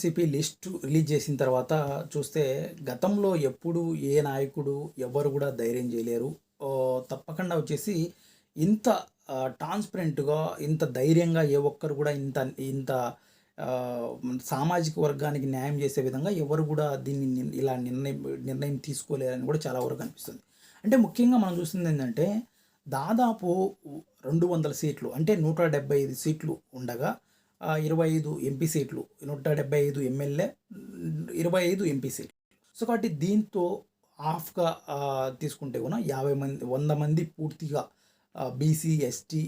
CP list release చేసిన తర్వాత చూస్తే గతంలో ఎప్పుడు ఏ నాయకుడు ఎవరు కూడా ధైర్యం చేయలేరు. తప్పకుండా వచ్చేసి ఇంత ట్రాన్స్పరెంట్గా ఇంత ధైర్యంగా ఏ ఒక్కరు కూడా ఇంత ఇంత సామాజిక వర్గానికి న్యాయం చేసే విధంగా ఎవరు కూడా దీన్ని ఇలా నిర్ణయం నిర్ణయం తీసుకోలేరని కూడా చాలా వరకు అనిపిస్తుంది. అంటే ముఖ్యంగా మనం చూస్తుంది ఏంటంటే దాదాపు రెండు వందల సీట్లు అంటే నూట డెబ్బై ఐదు సీట్లు ఉండగా ఇరవై ఐదు ఎంపీ సీట్లు నూట డెబ్బై ఐదు ఎమ్మెల్యే ఇరవై ఐదు ఎంపీ సీట్లు. సో కాబట్టి దీంతో హాఫ్గా తీసుకుంటే కూడా యాభై మంది వంద మంది పూర్తిగా బీసీ ఎస్టీ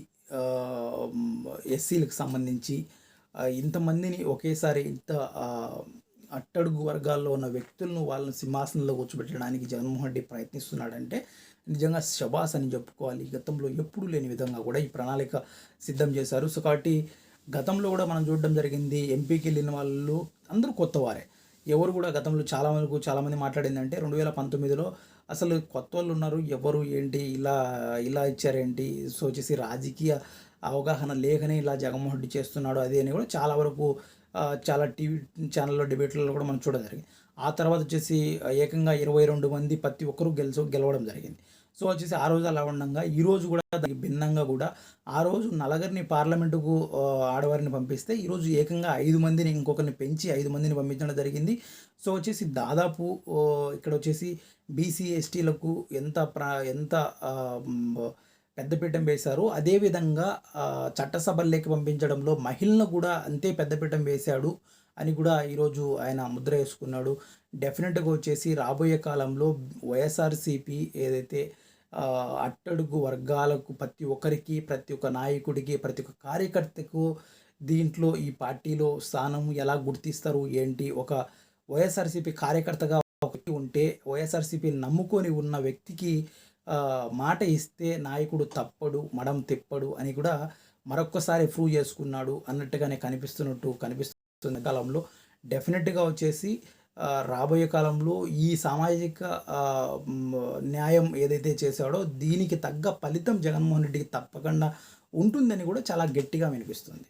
ఎస్సీలకు సంబంధించి ఇంతమందిని ఒకేసారి ఇంత అట్టడుగు వర్గాల్లో ఉన్న వ్యక్తులను వాళ్ళని సింహాసనంలో కూర్చోబెట్టడానికి జగన్మోహన్ రెడ్డి ప్రయత్నిస్తున్నాడంటే నిజంగా శబాస్ అని చెప్పుకోవాలి. గతంలో ఎప్పుడూ లేని విధంగా కూడా ఈ ప్రణాళిక సిద్ధం చేశారు. సో కాబట్టి గతంలో కూడా మనం చూడడం జరిగింది ఎంపీకి వెళ్ళిన వాళ్ళు అందరూ కొత్త వారే ఎవరు కూడా గతంలో చాలా వరకు చాలామంది మాట్లాడిందంటే రెండు వేల పంతొమ్మిదిలో అసలు కొత్త వాళ్ళు ఉన్నారు ఎవరు ఏంటి ఇలా ఇలా ఇచ్చారేంటి సో వచ్చేసి రాజకీయ అవగాహన లేకనే ఇలా జగన్మోహన్ రెడ్డి చేస్తున్నాడు అది అని కూడా చాలా వరకు చాలా టీవీ ఛానల్లో డిబేట్లలో కూడా మనం చూడడం జరిగింది. ఆ తర్వాత వచ్చేసి ఏకంగా ఇరవై రెండు మంది ప్రతి ఒక్కరూ గెలిచ గెలవడం జరిగింది. సో వచ్చేసి ఆ రోజు అలా ఉండగా ఈ రోజు కూడా దానికి భిన్నంగా కూడా ఆ రోజు నలగరిని పార్లమెంటుకు ఆడవారిని పంపిస్తే ఈరోజు ఏకంగా ఐదు మందిని ఇంకొకరిని పెంచి ఐదు మందిని పంపించడం జరిగింది. సో వచ్చేసి దాదాపు ఇక్కడ వచ్చేసి బీసీ ఎస్టీలకు ఎంత ప్రా ఎంత పెద్దపీఠం వేశారు. అదేవిధంగా ఆ, చట్టసభల్లోకి పంపించడంలో మహిళను కూడా అంతే పెద్దపీఠం వేశాడు అని కూడా ఈరోజు ఆయన ముద్ర వేసుకున్నాడు. డెఫినెట్గా వచ్చేసి రాబోయే కాలంలో వైఎస్ఆర్సీపీ ఏదైతే అట్టడుగు వర్గాలకు ప్రతి ఒక్కరికి ప్రతి ఒక్క నాయకుడికి ప్రతి ఒక్క కార్యకర్తకు దీంట్లో ఈ పార్టీలో స్థానం ఎలా గుర్తిస్తారు ఏంటి? ఒక వైఎస్ఆర్సీపీ కార్యకర్తగా ఒకటి ఉంటే వైఎస్ఆర్సీపీ నమ్ముకొని ఉన్న వ్యక్తికి మాట ఇస్తే నాయకుడు తప్పడు మడం తిప్పడు అని కూడా మరొక్కసారి ప్రూవ్ చేసుకున్నాడు అన్నట్టుగానే కనిపిస్తున్నట్టు కనిపిస్తున్న కాలంలో. డెఫినెట్గా వచ్చేసి రాబోయే కాలంలో ఈ సామాజిక న్యాయం ఏదైతే చేశాడో దీనికి తగ్గ ఫలితం జగన్మోహన్ రెడ్డికి తప్పకుండా ఉంటుందని కూడా చాలా గట్టిగా వినిపిస్తుంది.